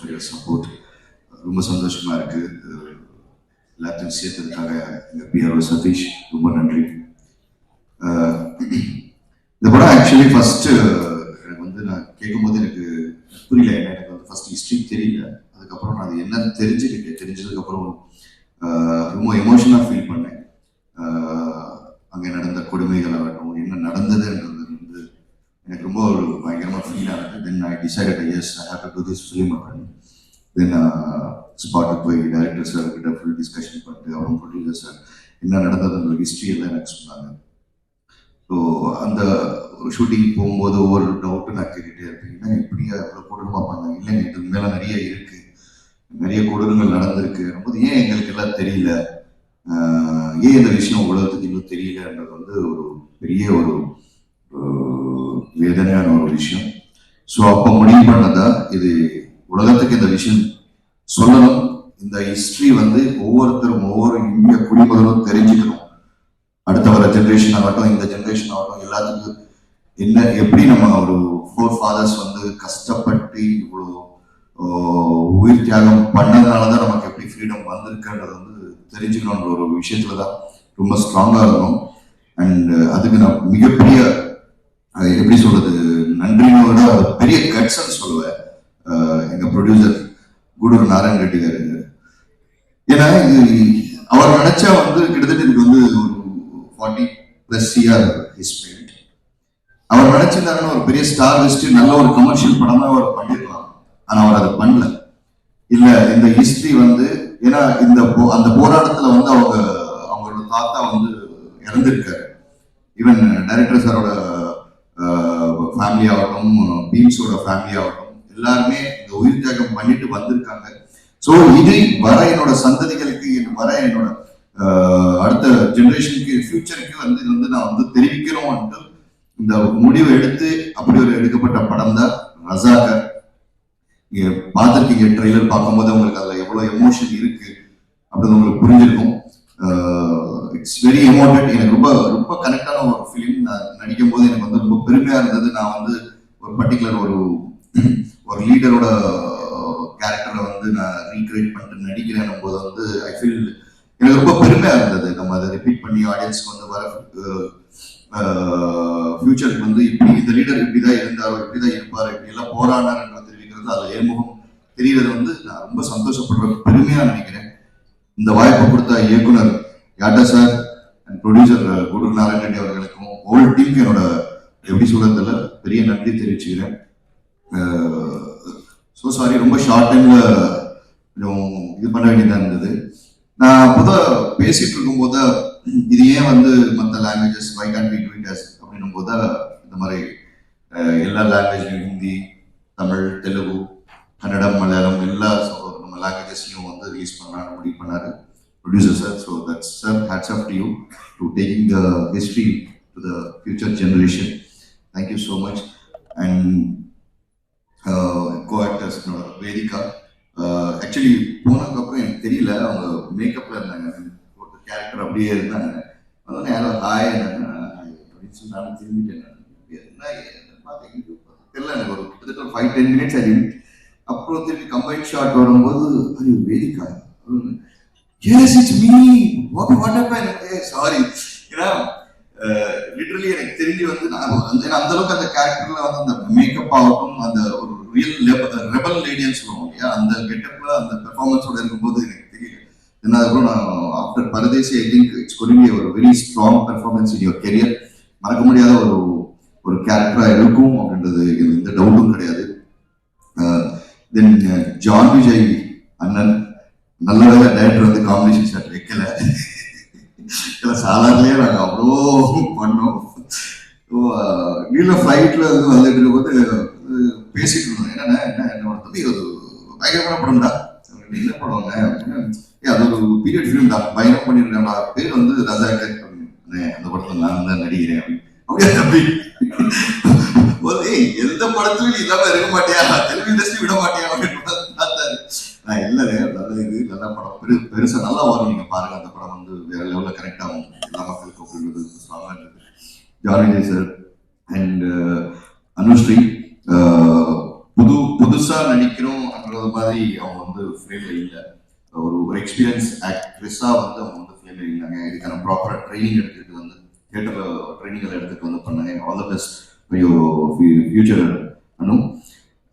For support ரொம்ப சந்தோஷமா இருக்கு எல்லாத்தையும் சேர்த்ததுக்காக எங்க பிஆர்ஓ சதீஷ் ரொம்ப நன்றி இந்த படம் ஆக்சுவலி ஃபர்ஸ்ட் எனக்கு வந்து நான் கேட்கும்போது எனக்கு புரியல எனக்கு வந்து ஃபர்ஸ்ட் ஹிஸ்ட்ரி தெரியல அதுக்கப்புறம் நான் அது என்னன்னு தெரிஞ்சுக்கிட்டேன் தெரிஞ்சதுக்கப்புறம் ரொம்ப எமோஷனாக ஃபீல் பண்ணேன் அங்கே நடந்த கொடுமைகள் ஆகட்டும் என்ன நடந்ததுன்றது வந்து எனக்கு ரொம்ப ஒரு பயங்கரமாக ஃபீல் ஆகுது then I decide yes I have to do this film அப்படின்னு தென் ஸ்பாட்டுக்கு uh, போய் டைரக்டர் சார் கிட்ட ஃபுல் டிஸ்கஷன் பண்ணிட்டு அப்புறம் ப்ரொடியூசர் சார் என்ன நடந்ததுன்ற ஹிஸ்ட்ரி எல்லாம் எனக்கு சொன்னாங்க. ஸோ அந்த ஒரு ஷூட்டிங் போகும்போது ஒவ்வொரு டவுட்டும் நான் கேட்டுகிட்டே இருப்பேன். ஏன்னா இப்படியா இவ்வளோ கொடூரமாக பண்ணாங்க? இல்லைங்க இதுக்கு மேலே நிறைய இருக்கு. நிறைய கொடூரங்கள் நடந்திருக்கு. போது ஏன் எங்களுக்கு எல்லாம் தெரியல? ஏன் இந்த விஷயம் உலகத்துக்கு இன்னும் தெரியலன்றது வந்து ஒரு பெரிய ஒரு வேதனையான ஒரு விஷயம். ஸோ அப்போ முடிவு பண்ணதா? இது உலகத்துக்கு இந்த விஷயம் சொல்லணும். இந்த ஹிஸ்ட்ரி வந்து ஒவ்வொருத்தரும் ஒவ்வொரு இந்திய குடிமகனும் தெரிஞ்சுக்கணும். அடுத்த வர ஜென்ரேஷன் ஆகட்டும் இந்த ஜென்ரேஷன் ஆகட்டும் எல்லாத்துக்கும் என்ன எப்படி நம்ம ஒரு ஃபோர் ஃபாதர்ஸ் வந்து கஷ்டப்பட்டு இவ்வளோ உயிர் தியாகம் பண்ணதுனால தான் நமக்கு எப்படி ஃப்ரீடம் வந்திருக்குன்றது வந்து தெரிஞ்சுக்கணுன்ற ஒரு விஷயத்துல தான் ரொம்ப ஸ்ட்ராங்காக இருக்கும் அண்ட் அதுக்கு நான் மிகப்பெரிய எப்படி சொல்றது நன்றியோட பெரிய கட்ஸ்ன்னு சொல்லுவேன். எங்கள் எங்க ப்ரொடியூசர் குடூர் நாராயண் ரெட்டி கார் ஏன்னா இது அவர் நினைச்சா வந்து கிட்டத்தட்ட இதுக்கு வந்து ஒரு ஃபார்ட்டி ப்ளஸ் இயர் ஹிஸ்ட்ரி அவர் நினைச்சிருந்தாருன்னு ஒரு பெரிய ஸ்டார் லிஸ்ட் நல்ல ஒரு கமர்ஷியல் படமா அவர் பண்ணிருக்கலாம் ஆனா அவர் அதை பண்ணல. இல்ல இந்த ஹிஸ்டரி வந்து ஏன்னா இந்த போ- அந்த போராட்டத்துல வந்து அவங்க அவங்களோட தாத்தா வந்து இறந்திருக்காரு. ஈவன் டைரக்டர் சாரோட ஃபேமிலி ஆகட்டும் பீம்ஸோட ஃபேமிலி ஆகட்டும் எல்லாருமே இந்த உயிர் தியாகம் பண்ணிட்டு வந்திருக்காங்க. ஸோ இது வர என்னோட சந்ததிகளுக்கு இது வர என்னோட அடுத்த ஜென்ரேஷனுக்கு ஃபியூச்சருக்கு வந்து இது வந்து நான் வந்து தெரிவிக்கணும்ன்ட்டு இந்த முடிவை எடுத்து அப்படி ஒரு எடுக்கப்பட்ட படம் தான் ரசாகர். நீங்க பார்த்துருக்கீங்க ட்ரெய்லர் பார்க்கும்போது உங்களுக்கு அதில் எவ்வளோ எமோஷன் இருக்கு அப்படின்னு உங்களுக்கு புரிஞ்சிருக்கும். இட்ஸ் வெரி எமோட்டட் எனக்கு ரொம்ப ரொம்ப கனெக்டான ஒரு ஃபிலிம் நான் நடிக்கும் போது எனக்கு வந்து ரொம்ப பெருமையாக இருந்தது. நான் வந்து ஒரு பர்டிகுலர் ஒரு ஒரு லீடரோட கேரக்டரை வந்து நான் ரீக்ரியேட் பண்ணிட்டு நடிக்கிறேன் போது வந்து ஐ ஃபீல் எனக்கு ரொம்ப பெருமையா இருந்தது. நம்ம அதை ரிப்பீட் பண்ணி ஆடியன்ஸ்க்கு வந்து வர ஃபியூச்சருக்கு வந்து இப்படி இந்த லீடர் இப்படிதான் இருந்தாரோ இப்படிதான் இருப்பாரு இப்படி எல்லாம் போராடாருன்ற தெரிவிக்கிறது அதுல ஏமுகம் தெரியறது வந்து நான் ரொம்ப சந்தோஷப்படுற பெருமையா நினைக்கிறேன். இந்த வாய்ப்பை கொடுத்த இயக்குனர் Yata sir? And producer Guru Narayana Reddy அவர்களுக்கும் ஹோல் டீமுக்கு என்னோட எப்படி சொல்றதுல பெரிய நன்றி தெரிவிச்சுக்கிறேன். ஸோ சாரி ரொம்ப ஷார்ட் டைமில் கொஞ்சம் இது பண்ண வேண்டியதாக இருந்தது. நான் புத பேசிகிட்டு இருக்கும்போது இது ஏன் வந்து மற்ற languages why can be do it அப்படின்னும் போது இந்த மாதிரி எல்லா லாங்குவேஜ்லையும் ஹிந்தி தமிழ் தெலுங்கு கன்னடம் மலையாளம் எல்லா நம்ம லாங்குவேஜஸ்லையும் வந்து ரிலீஸ் பண்ணலாம்னு முடிவு பண்ணாரு. Producer sir so that's sir hats off to you to taking the history to the future generation thank you so much and co actors Vedhika actually போனதுக்கப்புறம் எனக்கு தெரியல அவங்க மேக்கப்ல இருந்தாங்க. ஒரு கேரக்டர் அப்படியே இருந்தாங்க. அதனால யாரோ ஹாய் அப்படின்னு சொல்லி நானும் திரும்பிட்டேன் பார்த்தீங்க தெரியல எனக்கு ஒரு கிட்டத்தட்ட ஒரு ஃபைவ் டென் மினிட்ஸ் அது அப்புறம் திரும்பி கம்பைன் ஷாட் வரும்போது அது Vedhika yes it's me what what happen sorry ஏன்னா லிட்ரலி எனக்கு தெரிஞ்சு வந்து நான் அந்த அந்த அளவுக்கு அந்த கேரக்டர்ல வந்து அந்த மேக்கப் ஆகட்டும் அந்த ஒரு ரியல் ரெபல் லேடின்னு சொல்லுவோம் இல்லையா? அந்த கெட்டப்ல அந்த பெர்ஃபார்மன்ஸோட இருக்கும்போது எனக்கு தெரியல. ஏன்னா அதுக்கப்புறம் நான் after Paradesi I think it's கொரிவி ஒரு very strong performance in your career மறக்க முடியாத ஒரு ஒரு கேரக்டரா இருக்கும் அப்படின்றது எனக்கு எந்த டவுட்டும் கிடையாது. தென் ஜான் விஜய் அண்ணன் நல்லதாக வேலை டைரக்டர் வந்து காம்பினேஷன் ஷாட் வைக்கல. இல்ல சாதாரணே நாங்கள் அவ்வளோ பண்ணோம். ஸோ நீல ஃப்ளைட்டில் வந்து வந்துட்டு இருக்கும்போது பேசிட்டு இருந்தோம். என்னன்னா என்ன என்னோட தம்பி அது பயங்கரமான படம்டா. என்ன படம்ங்க ஏ "ஏய், அது ஒரு பீரியட் ஃபிலிம்டா பயங்கரம் பண்ணியிருக்கேன்டா. பேர் வந்து ரஜாக்கர் அண்ணே, அந்த படத்துல நான் தான் நடிக்கிறேன் அப்படின்னு. அப்படியா தம்பி. ஏய் எந்த படத்துலயும் இல்லாம இருக்க மாட்டியா? தெலுங்கு இண்டஸ்ட்ரி விட மாட்டியா? அப்படின்னு நான் இல்லை நல்ல இது நல்ல படம். பெரு பெருசா நல்லா வரும். நீங்க பாருங்க அந்த படம் வந்து வேற லெவலில் கனெக்ட் ஆகும். எல்லா மக்களுக்கும் அப்படின்றது ஸ்ட்ராங்காக இருக்குது சார் அண்ட் அனுஸ்ரீ அஹ், மாதிரி அவங்க வந்து ஃப்ரேம்ல இல்லை. ஒரு ஒரு எக்ஸ்பீரியன்ஸ் ஆக்ட்ரஸாக வந்து அவங்க வந்து ஃப்ரேம்ல இல்லைங்க. இதுக்கான ப்ராப்பராக ட்ரைனிங் எடுத்துட்டு வந்து தியேட்டரில் ட்ரைனிங் எடுத்துட்டு வந்து பண்ணாங்க. All the best your future Anu.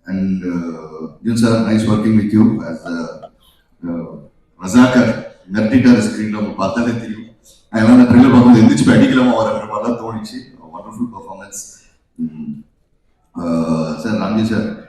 And June sir nice working with you as Razakar மிரட்டிட்டார் ஸ்க்ரீனில் அவங்க பார்த்தாலே தெரியும். அதனால அந்த ட்ரெயிலர் பார்க்கும்போது எந்திரிச்சு அடிக்கலாமா வரன்ற மாதிரி தான் தோணுச்சு. Wonderful performance sir Ramji sir